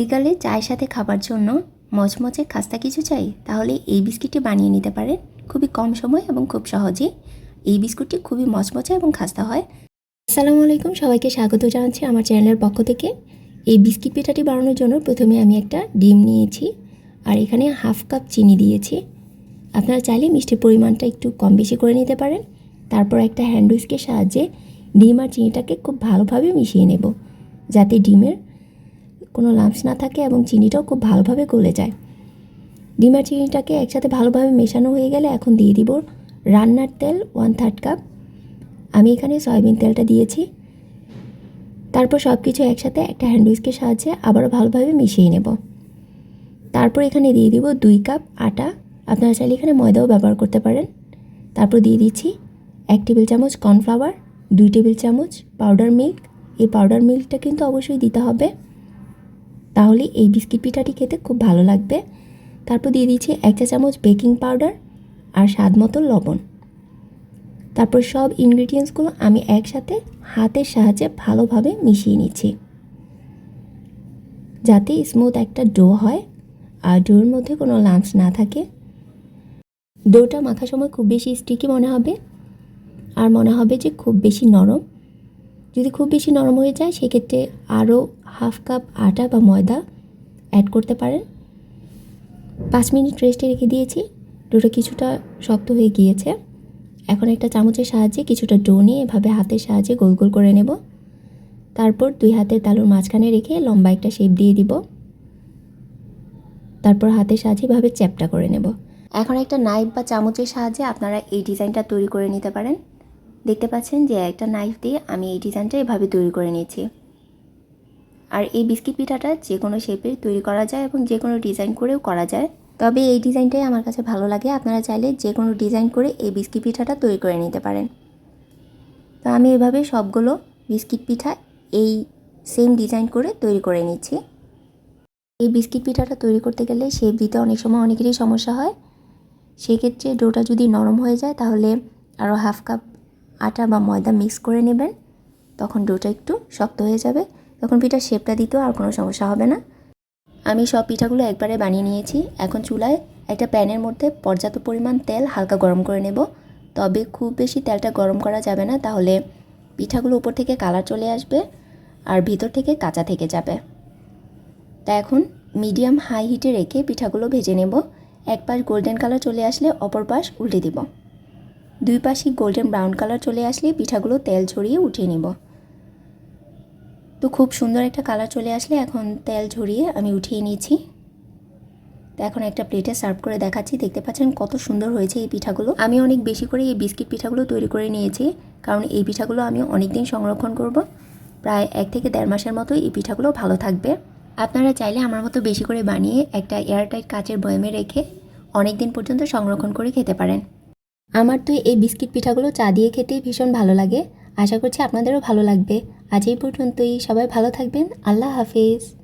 বিকালে চায়ের সাথে খাবার জন্য মচমচে খাস্তা কিছু চাই, তাহলে এই বিস্কিটটি বানিয়ে নিতে পারেন। খুবই কম সময় এবং খুব সহজে। এই বিস্কুটটি খুবই মচমচে এবং খাস্তা হয়। আসসালামু আলাইকুম, সবাইকে স্বাগত জানাচ্ছি আমার চ্যানেলের পক্ষ থেকে। এই বিস্কিট পিঠাটি বানানোর জন্য প্রথমে আমি একটা ডিম নিয়েছি, আর এখানে হাফ কাপ চিনি দিয়েছি। আপনারা চাইলে মিষ্টির পরিমাণটা একটু কম বেশি করে নিতে পারেন। তারপর একটা হ্যান্ড উইস্কের সাহায্যে ডিম আর চিনিটাকে খুব ভালোভাবে মিশিয়ে নেব, যাতে ডিমের কোনো লাম্পস না থাকে এবং চিনিটাও খুব ভালোভাবে গলে যায়। ডিম আর চিনিটাকে একসাথে ভালোভাবে মেশানো হয়ে গেলে এখন দিয়ে দিব রান্নার তেল ওয়ান থার্ড কাপ আমি এখানে সয়াবিন তেলটা দিয়েছি। তারপর সব কিছু একসাথে একটা হ্যান্ড উইস্কের সাহায্যে আবারও ভালোভাবে মিশিয়ে নেব। তারপর এখানে দিয়ে দিব দুই কাপ আটা। আপনারা চাইলে এখানে ময়দাও ব্যবহার করতে পারেন। তারপর দিয়ে দিচ্ছি এক টেবিল চামচ কর্নফ্লাওয়ার দুই টেবিল চামচ পাউডার মিল্ক এই পাউডার মিল্কটা কিন্তু অবশ্যই দিতে হবে। তাহলে এই বিস্কিট পিঠাটি খেতে খুব ভালো লাগবে। তারপর দিয়ে দিচ্ছি এক চা চামচ বেকিং পাউডার আর স্বাদ মতো লবণ। তারপর সব ইনগ্রিডিয়েন্টসগুলো আমি একসাথে হাতের সাহায্যে ভালোভাবে মিশিয়ে নিচ্ছি। যাতে স্মুথ একটা ডো হয় আর ডোর মধ্যে কোনো লাঞ্চ না থাকে। ডোটা মাখার সময় খুব বেশি স্টিকি মনে হবে। আর মনে হবে যে খুব বেশি নরম। যদি খুব বেশি নরম হয়ে যায়, সেক্ষেত্রে আরও হাফ কাপ আটা বা ময়দা অ্যাড করতে পারেন। পাঁচ মিনিট রেস্টে রেখে দিয়েছি। ডোটা কিছুটা শক্ত হয়ে গিয়েছে। এখন একটা চামচের সাহায্যে কিছুটা ডো নিয়ে এভাবে হাতের সাহায্যে গোল গোল করে নেব। তারপর দুই হাতের তালুর মাঝখানে রেখে লম্বা একটা শেপ দিয়ে দিব। তারপর হাতের সাহায্যে এভাবে চ্যাপটা করে নেব। এখন একটা নাইফ বা চামচের সাহায্যে আপনারা এই ডিজাইনটা তৈরি করে নিতে পারেন। দেখতে পাচ্ছেন যে একটা নাইফ দিয়ে আমি এই ডিজাইনটা এভাবে তৈরি করে নিয়েছি। আর এই বিস্কিট পিঠাটা যে কোনো শেপের তৈরি করা যায় এবং যে কোনো ডিজাইন করেও করা যায়। তবে এই ডিজাইনটাই আমার কাছে ভালো লাগে। আপনারা চাইলে যে কোনো ডিজাইন করে এই বিস্কিট পিঠাটা তৈরি করে নিতে পারেন। তো আমি এভাবে সবগুলো বিস্কিট পিঠা এই সেম ডিজাইন করে তৈরি করে নিচ্ছি। এই বিস্কিট পিঠাটা তৈরি করতে গেলে শেপ দিতে অনেক সময় অনেকেরই সমস্যা হয়। সেক্ষেত্রে ডোটা যদি নরম হয়ে যায় তাহলে আরও হাফ কাপ আটা বা ময়দা মিক্স করে নেবেন। তখন ডোটা একটু শক্ত হয়ে যাবে। তখন পিঠার শেপটা দিতেও আর কোনো সমস্যা হবে না। আমি সব পিঠাগুলো একবারে বানিয়ে নিয়েছি। এখন চুলায় একটা প্যানের মধ্যে পর্যাপ্ত পরিমাণ তেল হালকা গরম করে নেব। তবে খুব বেশি তেলটা গরম করা যাবে না। তাহলে পিঠাগুলো উপর থেকে কালার চলে আসবে আর ভিতর থেকে কাঁচা থেকে যাবে। তা এখন মিডিয়াম হাই হিটে রেখে পিঠাগুলো ভেজে নেব। এক পাশ গোল্ডেন কালার চলে আসলে অপর পাশ উল্টে দিব। দুই পাশই গোল্ডেন ব্রাউন কালার চলে আসলে পিঠাগুলো তেল ঝরিয়ে উঠিয়ে নিব। তো খুব সুন্দর একটা কালার চলে আসলে এখন তেল ঝরিয়ে আমি উঠিয়ে নিয়েছি তো এখন একটা প্লেটে সার্ভ করে দেখাচ্ছি, দেখতে পাচ্ছেন কত সুন্দর হয়েছে এই পিঠাগুলো। আমি অনেক বেশি করে এই বিস্কিট পিঠাগুলো তৈরি করে নিয়েছি, কারণ এই পিঠাগুলো আমি অনেক দিন সংরক্ষণ করব। প্রায় এক থেকে দেড় মাসের মতো এই পিঠাগুলো ভালো থাকবে। আপনারা চাইলে আমার মতো বেশি করে বানিয়ে একটা এয়ারটাইট কাচের বয়ামে রেখে অনেক দিন পর্যন্ত সংরক্ষণ করে খেতে পারেন। আমার তো এই বিস্কিট পিঠাগুলো চা দিয়ে খেতেই ভীষণ ভালো লাগে। আশা করছি আপনাদেরও ভালো লাগবে। আজ এই পর্যন্তই। সবাই ভালো থাকবেন। আল্লাহ হাফিজ।